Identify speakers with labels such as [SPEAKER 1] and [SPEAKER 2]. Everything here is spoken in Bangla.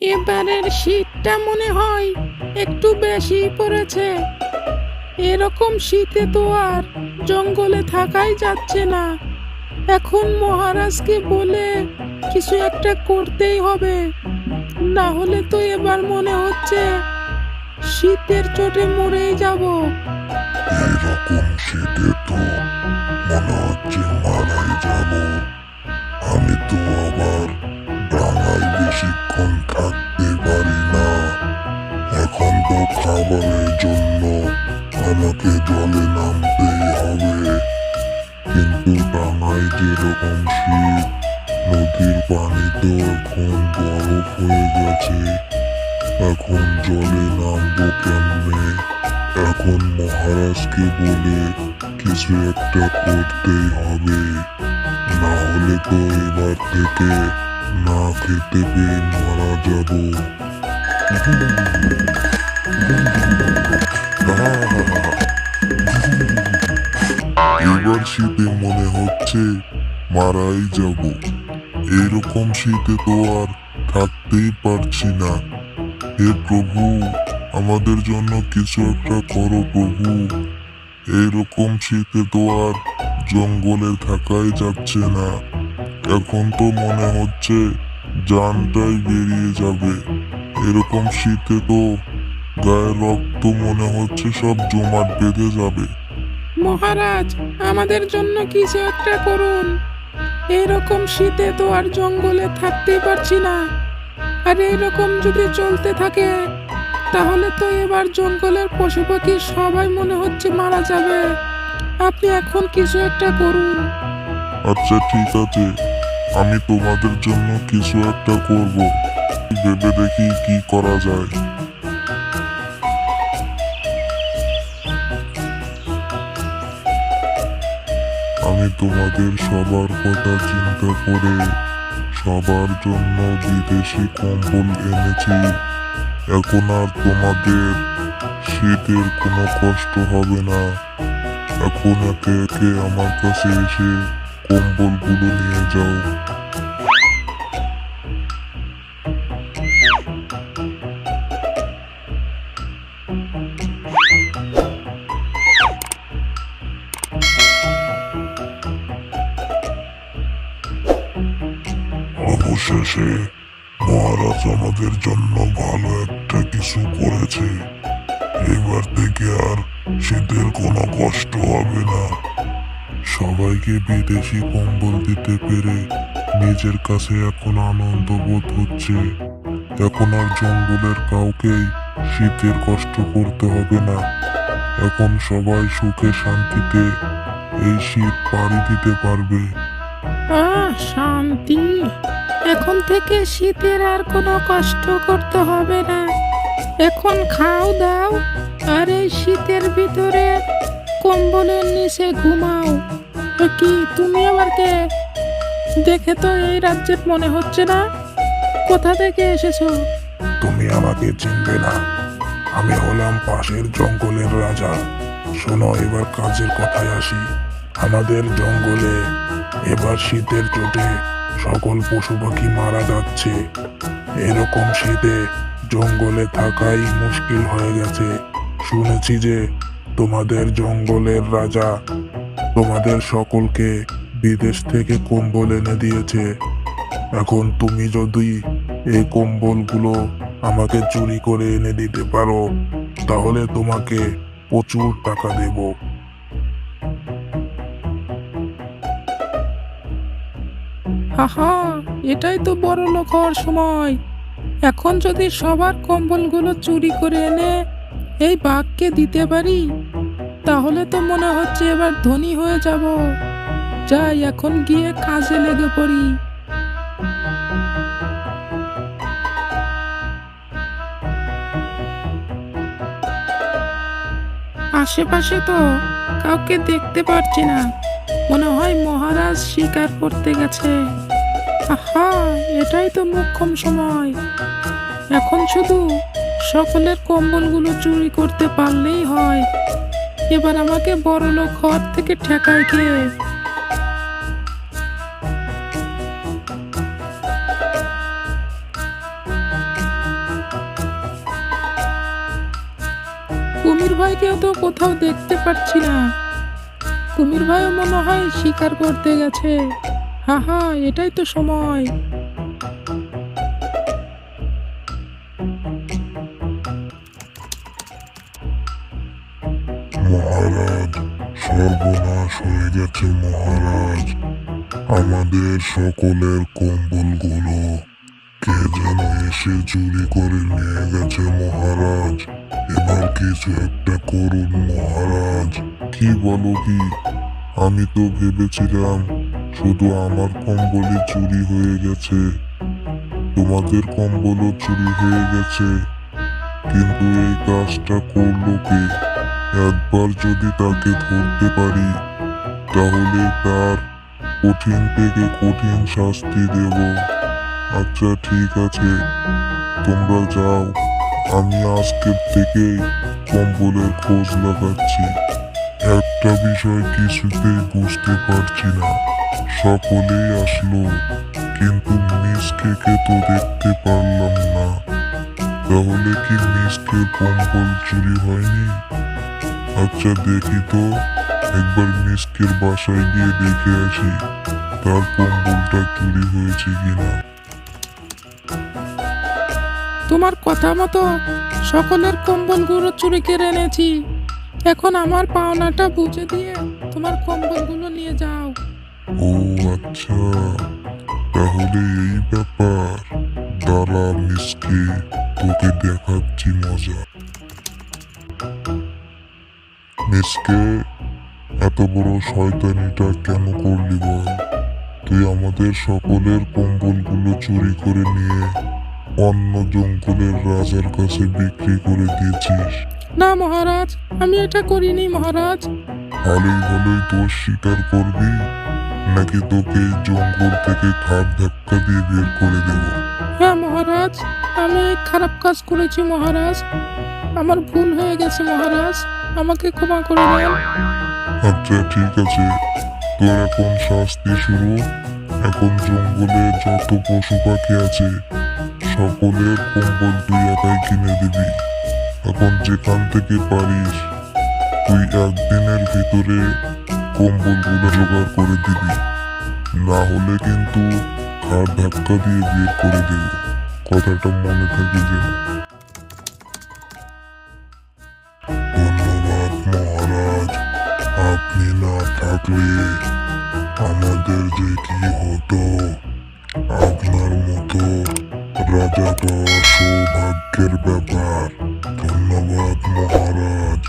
[SPEAKER 1] এবারের শীতটা মনে হয় একটু বেশি পড়েছে। এরকম শীতে তো আর জঙ্গলে থাকাই যাচ্ছে না। এখন মহারাজকে বলে কিছু একটা করতেই হবে। না হলে তো এবার মনে হচ্ছে শীতের চোটে মরেই যাব।
[SPEAKER 2] এরকম শীতে তো মনে হচ্ছে মারাই যাব। আমি তো আবার খাবারের জন্য আমাকে জলে নামতেই হবে। কিন্তু ডাঙায় যেরকম শীত, নদীর পানি তো এখন বরফ হয়ে গেছে। এখন জলে নামবো কেমনে? এখন মহারাজকে বলে কিছু একটা করতেই হবে। না হলে তো এবার থেকে না খেতে পেয়ে মারা যাব। এবার শীতে মনে হচ্ছে মারাই যাব। এরকম শীতে তো আর থাকতেই পারছি না। হে প্রভু, আমাদের জন্য কিছু একটা করো প্রভু। এরকম শীতে তো আর জঙ্গলে থাকাই যাচ্ছে না। এখন তো মনে হচ্ছে জানটাই বেরিয়ে যাবে। এরকম শীতে তো গায়ের রক্ত মনে হচ্ছে সব জমাট বেঁধে যাবে।
[SPEAKER 1] মহারাজ আমাদের জন্য কিছু একটা করুন। এরকম শীতে তো আর জঙ্গলে থাকতেই পারছি না। আর এরকম যদি চলতে থাকে তাহলে তো এবার জঙ্গলের পশু পাখি সবাই মনে হচ্ছে মারা যাবে। আপনি এখন কিছু একটা করুন।
[SPEAKER 2] আচ্ছা ঠিক আছে। আমি তোমাদের জন্য কিছু একটা করব। ভেবে দেখি কি করা যায়। আমি তোমাদের সবার কথা চিন্তা করে সবার জন্য বিদেশি কম্বল এনেছি। এখন আর তোমাদের শীতের কোনো কষ্ট হবে না। এখন একে একে আমার কাছে এসে কম্বলগুলো নিয়ে যাও। অবশেষে মহারাজ আমাদের জন্য ভালো একটা কিছু করেছে। এবার থেকে আর শীতের কোনো কষ্ট হবে না। সবাইকে বিদেশি কম্বল দিতে পেরে নিজের কাছে এখন আনন্দ বোধ হচ্ছে। এখন আর জঙ্গলের কাউকেই শীতের কষ্ট করতে হবে না। এখন সবাই সুখে শান্তিতে এই শীত পাড়ি দিতে পারবে।
[SPEAKER 1] শান্তি। এখন থেকে শীতের আর কোনো কষ্ট করতে হবে না। এখন খাও, দাও, আর এই শীতের ভিতরে কম্বলের নিচে ঘুমাও। কি, তুমি আবার কে? দেখে তো এই রাজ্যের মনে হচ্ছে না। কোথা থেকে এসেছ?
[SPEAKER 2] তুমি আমাকে চিনবে না। আমি হলাম পাশের জঙ্গলের রাজা। শোনো, এবার কাজের কথায় আসি। আমাদের জঙ্গলে এবার শীতের চোটে সকল পশু পাখি মারা যাচ্ছে। এরকম শীতে জঙ্গলে থাকাই মুশকিল হয়ে গেছে। শুনেছি যে তোমাদের জঙ্গলের রাজা তোমাদের সকলকে বিদেশ থেকে কম্বল এনে দিয়েছে। এখন তুমি যদি এই কম্বলগুলো আমাকে চুরি করে এনে দিতে পারো, তাহলে তোমাকে প্রচুর টাকা দেব।
[SPEAKER 1] হাহা এটাই তো বড় লোক হওয়ার সময়। এখন যদি সবার কম্বলগুলো চুরি করে এনে এই বাঘকে দিতে পারি, তাহলে তো মনে হচ্ছে এবার ধনী হয়ে যাব। যাই, এখন গিয়ে কাজে লেগে পড়ি। আশেপাশে তো কাউকে দেখতে পারছি না। মনে হয় মহারাজ শিকার করতে গেছে। আহা, এটাই তো মোক্ষম সময়। এখন শুধু সকলের কম্বলগুলো চুরি করতে পারলেই হয়। এবার আমাকে বড় লোক হওয়ার থেকে ঠেকায় কে? কুমির ভাইকেও তো কোথাও দেখতে পাচ্ছি না। কুমির ভাইও মনে হয় শিকার করতে গেছে। হা হা এটাই তো সময়।
[SPEAKER 2] মহারাজ সর্বনাশ হয়ে গেছে মহারাজ। আমাদের সকলের কম্বলগুলো কে যেন এসে চুরি করে নিয়ে গেছে মহারাজ। এবার কিছু একটা করুন মহারাজ। কি বলো কি? আমি তো ভেবেছিলাম শুধু আমার কম্বলই চুরি হয়ে গেছে। তোমাদের কম্বলও চুরি হয়ে গেছে। কিন্তু এই কাজটা করল কে? একবার যদি তাকে ধরতে পারি, তাহলে তার কঠিন থেকে কঠিন শাস্তি দেব। আচ্ছা ঠিক আছে। তোমরা যাও। আমি আজকের থেকেই কম্বলের খোঁজ লাগাচ্ছি। একটা বিষয় কিছুতেই বুঝতে পারছি না। সকলেই আসলো, কিন্তু মিসকে তো দেখতে পারলাম না। তাহলে কি মিসকের কম্বল চুরি হয়নি? আচ্ছা দেখি তো, একবার মিসকের বাসায় গিয়ে দেখে আসি, তার কম্বলটা চুরি হয়েছে কিনা।
[SPEAKER 1] তোমার কথা মতো সকলের কম্বলগুলো চুরি করে এনেছি। এখন আমার পাওনাটা বুঝে দিয়ে তোমার কম্বলগুলো নিয়ে যাও।
[SPEAKER 2] ও আচ্ছা তাহলে এই ব্যাপার। দাঁড়া মিসকে তোকে দেখাচ্ছি মজা। মিসকে এত বড় শয়তানিটা কেন করলি বল? তুই আমাদের সকলের কম্বলগুলো চুরি করে নিয়ে অন্য জঙ্গলের রাজার কাছে বিক্রি করে দিয়েছিস।
[SPEAKER 1] না মহারাজ আমি এটা করিনি মহারাজ।
[SPEAKER 2] ভালোই ভালোই দোষ স্বীকার করবি। নাকি তোকে জঙ্গল থেকে ঘাট ধাক্কা দিয়ে বের করে দেব।
[SPEAKER 1] হ্যাঁ মহারাজ আমি খারাপ কাজ করেছি মহারাজ। আমার ভুল হয়ে গেছে মহারাজ। আমাকে ক্ষমা করে দেন।
[SPEAKER 2] আচ্ছা ঠিক আছে। তোর এখন শাস্তি শুরু। এখন জঙ্গলে যত পশু পাখি আছে সকলের কম্বল তুই একাই কিনে দিবি। এখন যেখান থেকে পারিস তুই একদিনের ভিতরে কম্বলগুলো জোগাড় করে দিবি। না হলে কিন্তু ঘাট ধাক্কা দিয়ে বের করে দেব। কথাটা মনে থাকে যেন ধন্যবাদ মহারাজ। আপনি না থাকলে আমাদের যে কি হতো? আপনার মতো রাজা পাওয়া সৌভাগ্যের ব্যাপার। ধন্যবাদ মহারাজ।